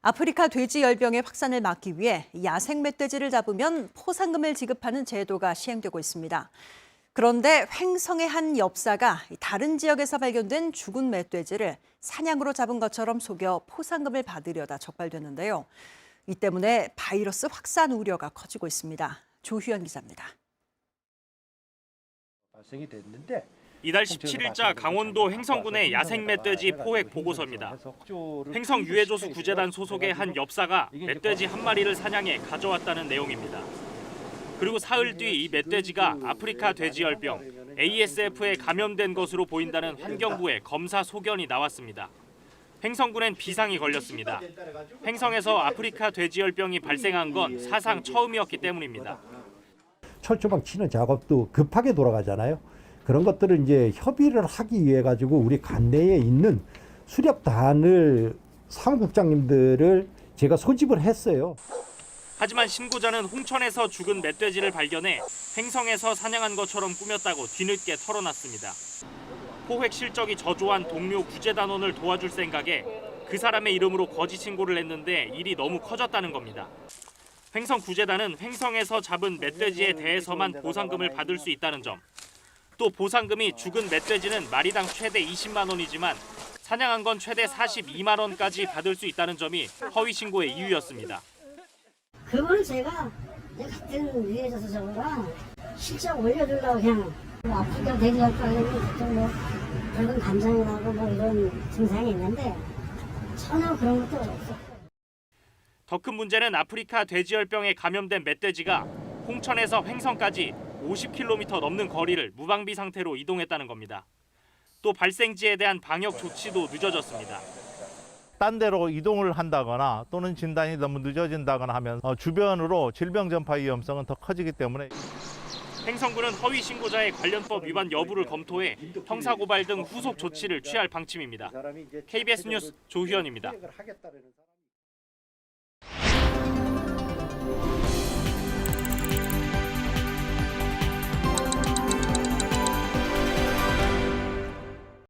아프리카 돼지 열병의 확산을 막기 위해 야생 멧돼지를 잡으면 포상금을 지급하는 제도가 시행되고 있습니다. 그런데 횡성의 한 엽사가 다른 지역에서 발견된 죽은 멧돼지를 사냥으로 잡은 것처럼 속여 포상금을 받으려다 적발됐는데요. 이 때문에 바이러스 확산 우려가 커지고 있습니다. 조휴연 기자입니다. 발생이 됐는데 이달 17일자 강원도 횡성군의 야생 멧돼지 포획 보고서입니다. 횡성 유해조수 구제단 소속의 한 엽사가 멧돼지 한 마리를 사냥해 가져왔다는 내용입니다. 그리고 사흘 뒤 이 멧돼지가 아프리카 돼지열병 ASF에 감염된 것으로 보인다는 환경부의 검사 소견이 나왔습니다. 횡성군엔 비상이 걸렸습니다. 횡성에서 아프리카 돼지열병이 발생한 건 사상 처음이었기 때문입니다. 철조망 치는 작업도 급하게 돌아가잖아요. 그런 것들을 이제 협의를 하기 위해 가지고 우리 관내에 있는 수렵단을 사무국장님들을 제가 소집을 했어요. 하지만 신고자는 홍천에서 죽은 멧돼지를 발견해 횡성에서 사냥한 것처럼 꾸몄다고 뒤늦게 털어놨습니다. 포획 실적이 저조한 동료 구제단원을 도와줄 생각에 그 사람의 이름으로 거짓 신고를 했는데 일이 너무 커졌다는 겁니다. 횡성 구제단은 횡성에서 잡은 멧돼지에 대해서만 보상금을 받을 수 있다는 점. 또 보상금이 죽은 멧돼지는 마리당 최대 20만 원이지만 사냥한 건 최대 42만 원까지 받을 수 있다는 점이 허위 신고의 이유였습니다. 그거는 제가 같은 위에서 저거가 실적 올려주려고 그냥 뭐 아프리카 보통 뭐 붉은 나고 뭐 이런 증상이 있는데 전혀 그런 것도 없었고 더 큰 문제는 아프리카 돼지열병에 감염된 멧돼지가 홍천에서 횡성까지 50km 넘는 거리를 무방비 상태로 이동했다는 겁니다. 또 발생지에 대한 방역 조치도 늦어졌습니다. 딴 데로 이동을 한다거나 또는 진단이 너무 늦어진다거나 하면 어, 주변으로 질병 전파 위험성은 더 커지기 때문에 횡성군은 허위 신고자의 관련법 위반 여부를 검토해 형사 고발 등 후속 조치를 취할 방침입니다. KBS 뉴스 조희연입니다.